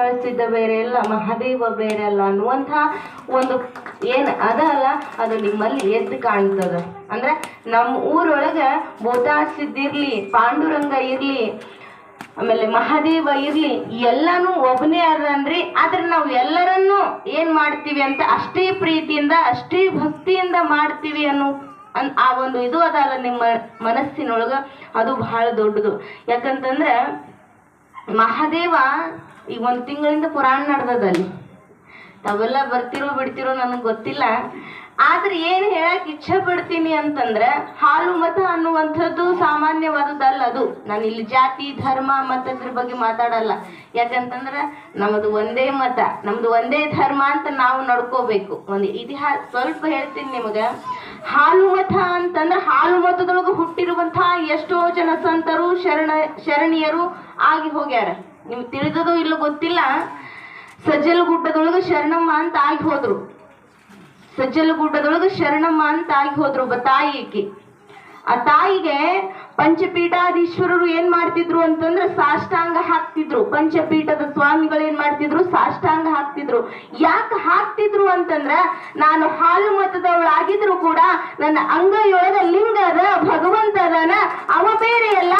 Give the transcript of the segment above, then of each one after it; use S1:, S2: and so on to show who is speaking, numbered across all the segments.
S1: ಭೂತಾಳಿಸಿದ್ದ ಬೇರೆ ಅಲ್ಲ ಮಹಾದೇವ ಬೇರೆ ಅಲ್ಲ ಅನ್ನುವಂಥ ಒಂದು ಏನು ಅದ ಅಲ್ಲ ಅದು ನಿಮ್ಮಲ್ಲಿ ಎದ್ದು ಕಾಣ್ತದ. ಅಂದ್ರೆ ನಮ್ಮ ಊರೊಳಗೆ ಭೂತಾಳಿಸಿದ್ದಿರ್ಲಿ ಪಾಂಡುರಂಗ ಇರ್ಲಿ, ಆಮೇಲೆ ಮಹಾದೇವ ಇರ್ಲಿ, ಎಲ್ಲಾನು ಒಬ್ಬನೇ ಅದನ್ರಿ ಆದ್ರೆ ನಾವು ಎಲ್ಲರನ್ನೂ ಏನ್ ಮಾಡ್ತೀವಿ ಅಂತ ಅಷ್ಟೇ ಪ್ರೀತಿಯಿಂದ, ಅಷ್ಟೇ ಭಕ್ತಿಯಿಂದ ಮಾಡ್ತೀವಿ ಅನ್ನೋ ಅನ್ ಆ ಒಂದು ಇದು ಅದಲ್ಲ ನಿಮ್ಮ ಮನಸ್ಸಿನೊಳಗ, ಅದು ಬಹಳ ದೊಡ್ಡದು. ಯಾಕಂತಂದ್ರೆ ಮಹಾದೇವ ಈಗ ಒಂದು ತಿಂಗಳಿಂದ ಪುರಾಣ ನಡೆದದಲ್ಲಿ ತಾವೆಲ್ಲ ಬರ್ತಿರೋ ಬಿಡ್ತಿರೋ ನನಗೆ ಗೊತ್ತಿಲ್ಲ. ಆದ್ರೆ ಏನು ಹೇಳಕ್ ಇಚ್ಛೆ ಪಡ್ತೀನಿ ಅಂತಂದ್ರೆ ಹಾಲು ಮತ ಅನ್ನುವಂಥದ್ದು ಸಾಮಾನ್ಯವಾದದ್ದಲ್ಲ ಅದು. ನಾನು ಇಲ್ಲಿ ಜಾತಿ, ಧರ್ಮ ಮತದ್ರ ಬಗ್ಗೆ ಮಾತಾಡಲ್ಲ. ಯಾಕಂತಂದ್ರೆ ನಮ್ಮದು ಒಂದೇ ಮತ, ನಮ್ದು ಒಂದೇ ಧರ್ಮ ಅಂತ ನಾವು ನಡ್ಕೋಬೇಕು. ಒಂದು ಇತಿಹಾಸ, ಸ್ವಲ್ಪ ಹೇಳ್ತೀನಿ ನಿಮಗೆ. ಹಾಲು ಮತ ಅಂತಂದ್ರೆ ಹಾಲು ಮಠದೊಳಗೆ ಹುಟ್ಟಿರುವಂತಹ ಎಷ್ಟೋ ಜನ ಸಂತರು, ಶರಣ, ಶರಣಿಯರು ಆಗಿ ಹೋಗ್ಯಾರ. ನಿಮ್ಗೆ ತಿಳಿದದೋ ಇಲ್ಲ ಗೊತ್ತಿಲ್ಲ. ಸಜ್ಜಲಗುಡ್ಡದೊಳಗೆ ಶರಣಮ್ಮ ಅಂತ ಆಗಿ ಹೋದ್ರು. ಸಜ್ಜಲಗುಡ್ಡದೊಳಗೆ ಶರಣಮ್ಮ ಅಂತ ಆಗಿ ಹೋದ್ರು ಒಬ್ಬ ತಾಯಿ ಆ ತಾಯಿಗೆ ಪಂಚಪೀಠಾಧೀಶ್ವರರು ಏನ್ ಮಾಡ್ತಿದ್ರು ಅಂತಂದ್ರೆ ಸಾಷ್ಟಾಂಗ ಹಾಕ್ತಿದ್ರು. ಪಂಚಪೀಠದ ಸ್ವಾಮಿಗಳು ಏನ್ ಮಾಡ್ತಿದ್ರು? ಸಾಷ್ಟಾಂಗ ಹಾಕ್ತಿದ್ರು. ಯಾಕೆ ಹಾಕ್ತಿದ್ರು ಅಂತಂದ್ರ ನಾನು ಹಾಲು ಮತದವಳಾಗಿದ್ರು ಕೂಡ ನನ್ನ ಅಂಗೈಯೊಳಗ ಲಿಂಗ ಅದ, ಭಗವಂತ ಅದನ, ಅವ ಬೇರೆ ಅಲ್ಲ.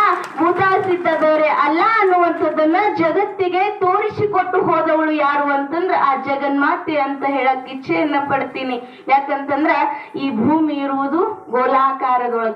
S1: ಬೇರೆ ಅಲ್ಲ ಅನ್ನುವಂಥದ್ದನ್ನ ಜಗತ್ತಿಗೆ ತೋರಿಸಿಕೊಟ್ಟು ಹೋದವಳು ಯಾರು ಅಂತಂದ್ರ ಆ ಜಗನ್ಮಾತೆ ಅಂತ ಹೇಳಕ್ ಇಚ್ಛೆಯನ್ನ ಪಡ್ತೀನಿ. ಯಾಕಂತಂದ್ರ ಈ ಭೂಮಿ ಇರುವುದು ಗೋಲಾಕಾರದೊಳಗ.